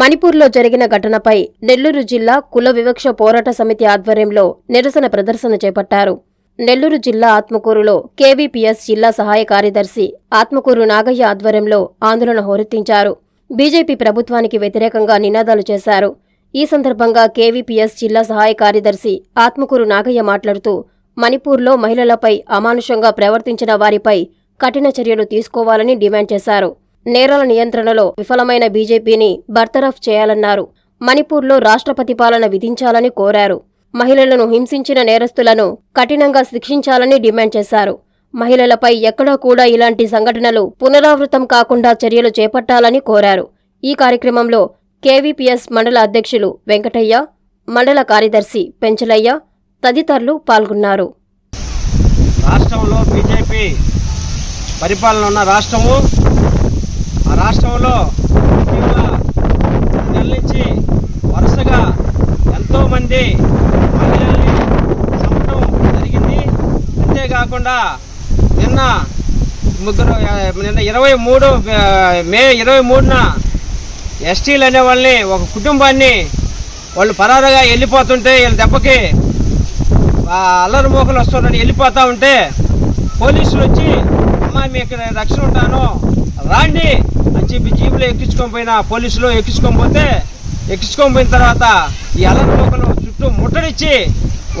మణిపూర్లో జరిగిన ఘటనపై నెల్లూరు జిల్లా కుల వివక్ష పోరాట సమితి ఆధ్వర్యంలో నిరసన ప్రదర్శన చేపట్టారు. నెల్లూరు జిల్లా ఆత్మకూరులో కేవీపీఎస్ జిల్లా సహాయ కార్యదర్శి ఆత్మకూరు నాగయ్య ఆధ్వర్యంలో ఆందోళన హోరెత్తించారు. బీజేపీ ప్రభుత్వానికి వ్యతిరేకంగా నినాదాలు చేశారు. ఈ సందర్భంగా కేవీపీఎస్ జిల్లా సహాయ కార్యదర్శి ఆత్మకూరు నాగయ్య మాట్లాడుతూ మణిపూర్లో మహిళలపై అమానుషంగా ప్రవర్తించిన వారిపై కఠిన చర్యలు తీసుకోవాలని డిమాండ్ చేశారు. నేరాల నియంత్రణలో విఫలమైన బీజేపీని బర్తరఫ్ చేయాలన్నారు. మణిపూర్లో రాష్ట్రపతి పాలన విధించాలని కోరారు. మహిళలను హింసించిన నేరస్తులను కఠినంగా శిక్షించాలని డిమాండ్ చేశారు. మహిళలపై ఎక్కడా కూడా ఇలాంటి సంఘటనలు పునరావృతం కాకుండా చర్యలు చేపట్టాలని కోరారు. ఈ కార్యక్రమంలో కేవీపీఎస్ మండల అధ్యక్షులు వెంకటయ్య మండల కార్యదర్శి పెంచలయ్య తదితరులు పాల్గొన్నారు. రాష్ట్రంలో బీజేపీ పరిపాలన ఉన్న రాష్ట్రము రాష్ట్రంలో ఇటీవల నుంచి వరుసగా ఎంతోమంది మహిళల్ని చంపడం జరిగింది. అంతేకాకుండా నిన్న ముగ్గురు నిన్న ఇరవై మూడు మే ఇరవై మూడున ఎస్టీలు అనే వాళ్ళని ఒక కుటుంబాన్ని వాళ్ళు పరారుగా వెళ్ళిపోతుంటే వీళ్ళ దెబ్బకి అల్లరి మోకలు వస్తున్నారని వెళ్ళిపోతూ ఉంటే పోలీసులు వచ్చి అమ్మా మీ ఇక్కడ రక్షణ ఉంటాను రాండి చెప్పి జీపులో ఎక్కించుకొని పోయిన పోలీసులు ఎక్కించుకొని పోతే ఎక్కించుకొని పోయిన తర్వాత ఈ అల్లరి చుట్టూ ముట్టడిచ్చి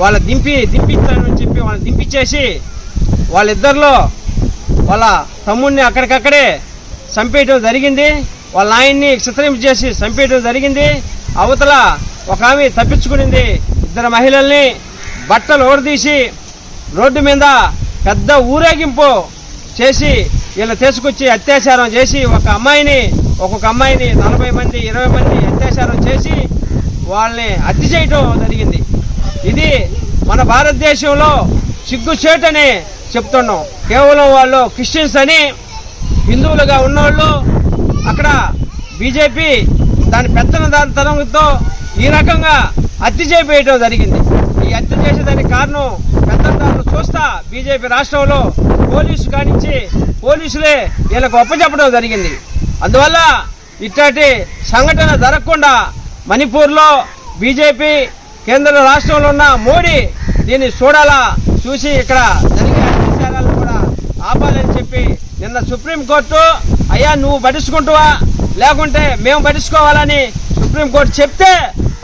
వాళ్ళ దింపి దింపించాలని చెప్పి వాళ్ళని దింపించేసి వాళ్ళిద్దరిలో వాళ్ళ తమ్ముడిని అక్కడికక్కడే చంపేయడం జరిగింది. వాళ్ళ నాయన్ని చిత్రింపు చేసి చంపేయడం జరిగింది. అవతల ఒక ఆమె తప్పించుకునింది. ఇద్దరు మహిళల్ని బట్టలు ఓడదీసి రోడ్డు మీద పెద్ద ఊరేగింపు చేసి వీళ్ళు తీసుకొచ్చి అత్యాచారం చేసి ఒక అమ్మాయిని ఒక్కొక్క అమ్మాయిని నలభై మంది ఇరవై మంది అత్యాచారం చేసి వాళ్ళని హత్య చేయటం జరిగింది. ఇది మన భారతదేశంలో సిగ్గుచేటని చెప్తున్నాం. కేవలం వాళ్ళు క్రిస్టియన్స్ అని హిందువులుగా ఉన్నవాళ్ళు అక్కడ బీజేపీ దాని పెత్తనదారితనంతో ఈ రకంగా హత్య చేయబోయటం జరిగింది. ఈ హత్య చేసేదానికి కారణం పెత్తన బీజేపీ రాష్ట్రంలో పోలీసు కానించి పోలీసులే వీళ్ళకు అప్పచెప్పడం జరిగింది. అందువల్ల ఇట్లాంటి సంఘటన జరగకుండా మణిపూర్లో బీజేపీ కేంద్ర రాష్ట్రంలో ఉన్న మోడీ దీన్ని చూడాలా చూసి ఇక్కడ జరిగే అత్యాచారాలను కూడా ఆపాలని చెప్పి నిన్న సుప్రీంకోర్టు అయ్యా నువ్వు పట్టించుకుంటావా? లేకుంటే మేము పట్టించుకోవాలని సుప్రీంకోర్టు చెప్తే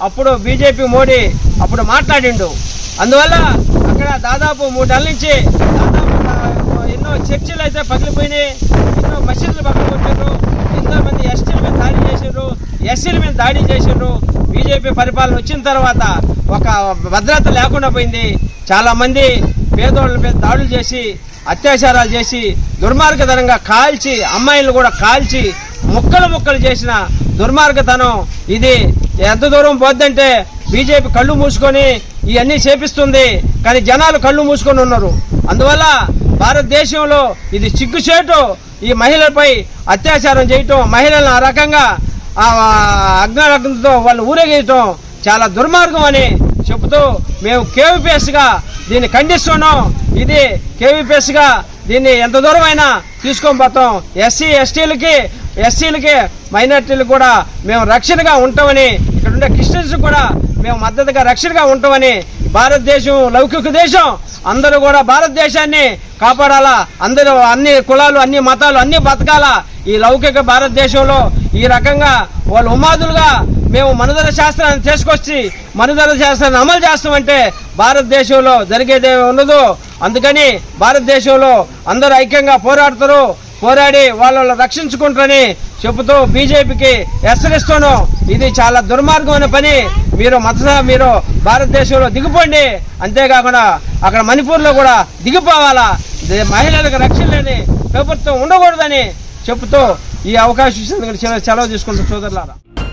అప్పుడు బీజేపీ మోడీ అప్పుడు మాట్లాడిండు. అందువల్ల ఇక్కడ దాదాపు మూడు నుంచి దాదాపు ఎన్నో చర్చిలు అయితే పగిలిపోయినాయి. ఎన్నో మసీదులు పగలగొట్టారు ఎంతో మంది ఎస్టీల మీద దాడి చేసారు ఎస్సీల మీద దాడి చేసారు బీజేపీ పరిపాలన వచ్చిన తర్వాత ఒక భద్రత లేకుండా పోయింది. చాలామంది పేదోళ్ళ మీద దాడులు చేసి అత్యాచారాలు చేసి దుర్మార్గతనంగా కాల్చి అమ్మాయిలు కూడా కాల్చి ముక్కలు ముక్కలు చేసిన దుర్మార్గతనం ఇది. ఎంత దూరం పోద్దంటే బీజేపీ కళ్ళు మూసుకొని ఇవన్నీ చేపిస్తుంది. కానీ జనాలు కళ్ళు మూసుకొని ఉన్నారు. అందువల్ల భారతదేశంలో ఇది సిగ్గుచేటు ఈ మహిళలపై అత్యాచారం చేయటం మహిళలను ఆ రకంగా ఆ అగ్నరగ్నంతో వాళ్ళు ఊరేగేయటం చాలా దుర్మార్గం అని చెబుతూ మేము కేవీపీఎస్గా దీన్ని ఖండిస్తున్నాం. ఇది కేవీపీఎస్గా దీన్ని ఎంత దూరమైనా తీసుకొని పోతాం. ఎస్సీ ఎస్టీలకి ఎస్సీలకి మైనార్టీలకు కూడా మేము రక్షణగా ఉంటామని ఇక్కడ ఉండే క్రిస్టియన్స్ కూడా మేము మద్దతుగా రక్షణగా ఉంటామని భారతదేశం లౌకిక దేశం అందరూ కూడా భారతదేశాన్ని కాపాడాలా? అందరూ అన్ని కులాలు అన్ని మతాలు అన్ని బతకాలా? ఈ లౌకిక భారతదేశంలో ఈ రకంగా వాళ్ళు ఉమాదులుగా మేము మనుదల శాస్త్రాన్ని తీసుకొచ్చి మనుదల శాస్త్రాన్ని అమలు చేస్తామంటే భారతదేశంలో జరిగేది ఉండదు. అందుకని భారతదేశంలో అందరూ ఐక్యంగా పోరాడతారు. పోరాడి వాళ్ళని రక్షించుకుంటారని చెబుతూ బీజేపీకి హెచ్చరిస్తాను ఇది చాలా దుర్మార్గమైన పని. మీరు మత మీరు భారతదేశంలో దిగిపోండి. అంతేకాకుండా అక్కడ మణిపూర్లో కూడా దిగిపోవాలా? మహిళలకు రక్షణ లేని ప్రభుత్వం ఉండకూడదని చెబుతూ ఈ అవకాశం ఇచ్చినందుకు సెలవు తీసుకుంటూ సోదరులారా.